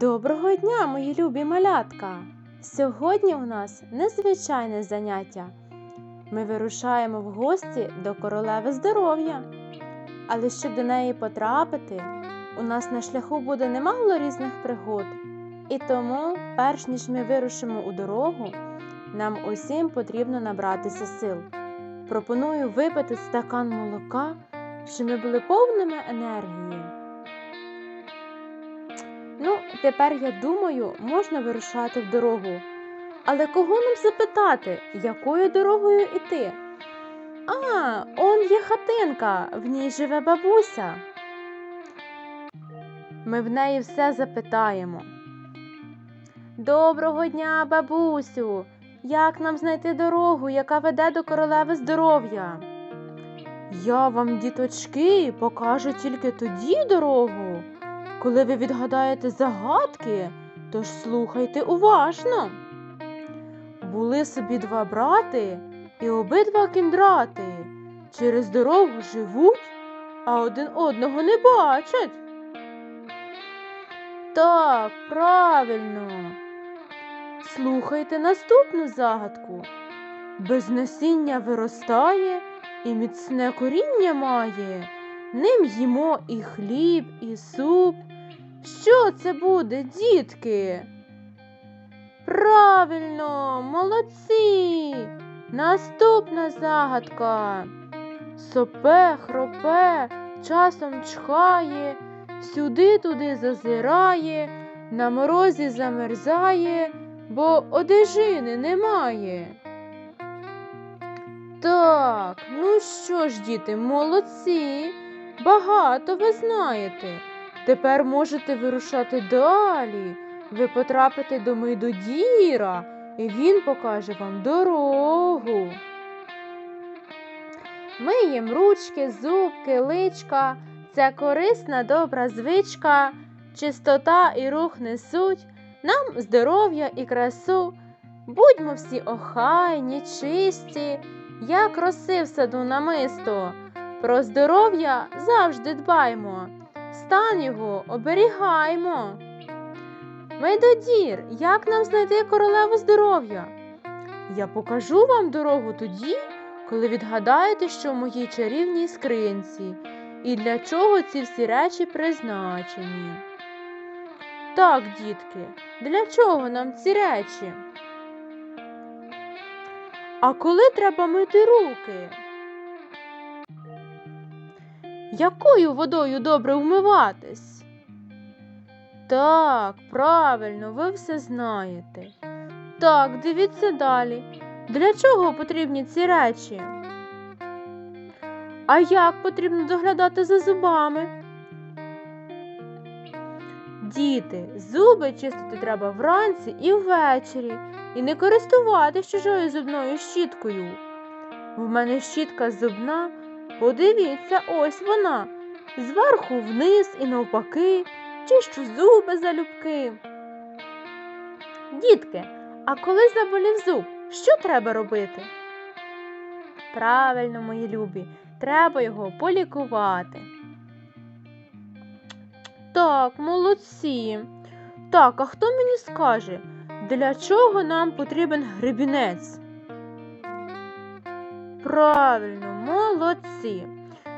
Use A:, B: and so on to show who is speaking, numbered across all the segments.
A: Доброго дня, мої любі малятка! Сьогодні у нас незвичайне заняття. Ми вирушаємо в гості до королеви здоров'я. Але щоб до неї потрапити, у нас на шляху буде немало різних пригод. І тому, перш ніж ми вирушимо у дорогу, нам усім потрібно набратися сил. Пропоную випити стакан молока, щоб ми були повними енергії. Ну, тепер я думаю, можна вирушати в дорогу. Але кого нам запитати, якою дорогою йти? А, он є хатинка, в ній живе бабуся. Ми в неї все запитаємо. Доброго дня, бабусю! Як нам знайти дорогу, яка веде до королеви здоров'я? Я вам, діточки, покажу тільки тоді дорогу, коли ви відгадаєте загадки, тож слухайте уважно. Були собі два брати і обидва кіндрати. Через дорогу живуть, а один одного не бачать. Так, правильно. Слухайте наступну загадку. Без насіння виростає і міцне коріння має. Ним їмо і хліб, і суп. Що це буде, дітки? Правильно, молодці. Наступна загадка. Сопе, хропе, часом чхає, сюди-туди зазирає, на морозі замерзає, бо одежини немає. Так, ну що ж, діти, молодці, багато ви знаєте. Тепер можете вирушати далі. Ви потрапите до Мийдодіра, і він покаже вам дорогу. Миєм ручки, зубки, личка. Це корисна добра звичка. Чистота і рух несуть нам здоров'я і красу. Будьмо всі охайні, чисті, як роси в саду намисто. Про здоров'я завжди дбаймо, стан його оберігаймо. Медодір, як нам знайти королеву здоров'я? Я покажу вам дорогу тоді, коли відгадаєте, що в моїй чарівній скринці, і для чого ці всі речі призначені. Так, дітки, для чого нам ці речі? А коли треба мити руки? Якою водою добре вмиватись? Так, правильно, ви все знаєте. Так, дивіться далі. Для чого потрібні ці речі? А як потрібно доглядати за зубами? Діти, зуби чистити треба вранці і ввечері, і не користуватися чужою зубною щіткою. В мене щітка зубна, подивіться, ось вона. Зверху вниз і навпаки, чищу зуби залюбки. Дітки, а коли заболів зуб, що треба робити? Правильно, мої любі, треба його полікувати. Так, молодці. Так, а хто мені скаже, для чого нам потрібен гребінець? Правильно, молодці.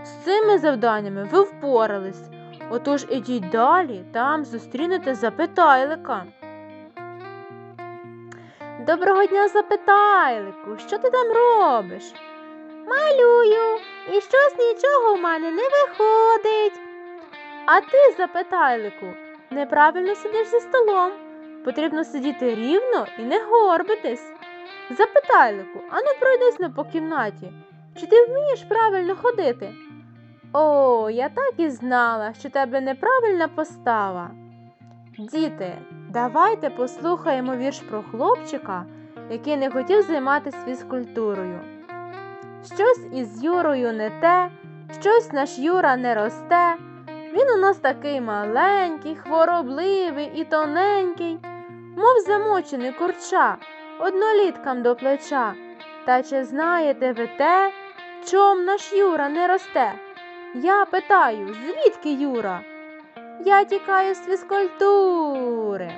A: З цими завданнями ви впорались. Отож ідіть далі, там зустрінете запитайлика. Доброго дня, запитайлику. Що ти там робиш? Малюю, і щось нічого в мене не виходить. А ти, запитайлику, неправильно сидиш за столом. Потрібно сидіти рівно і не горбитись. Запитайлику, ану пройдись на по кімнаті. Чи ти вмієш правильно ходити? О, я так і знала, що тебе неправильна постава. Діти, давайте послухаємо вірш про хлопчика, який не хотів займатися фізкультурою. Щось із Юрою не те, щось наш Юра не росте. Він у нас такий маленький, хворобливий і тоненький, мов замочений курча, одноліткам до плеча. Та чи знаєте ви те, чом наш Юра не росте? Я питаю, звідки Юра? Я тікаю з фізкультури.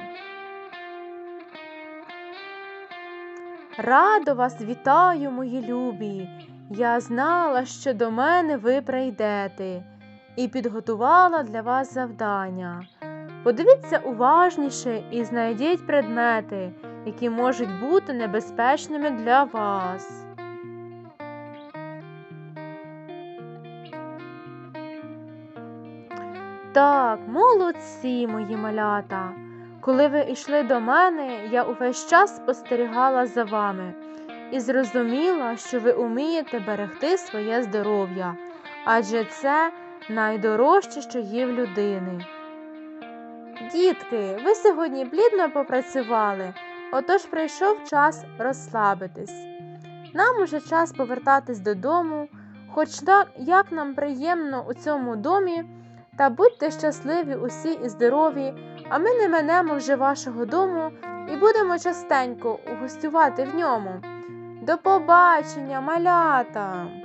A: Радо вас вітаю, мої любі. Я знала, що до мене ви прийдете, і підготувала для вас завдання. Подивіться уважніше і знайдіть предмети, які можуть бути небезпечними для вас. Так, молодці, мої малята. Коли ви йшли до мене, я увесь час спостерігала за вами і зрозуміла, що ви умієте берегти своє здоров'я, адже це найдорожче, що є в людини. Дітки, ви сьогодні плідно попрацювали, отож прийшов час розслабитись. Нам уже час повертатись додому, хоч так, як нам приємно у цьому домі, та будьте щасливі усі і здорові, а ми не минемо вже вашого дому і будемо частенько гостювати в ньому. До побачення, малята!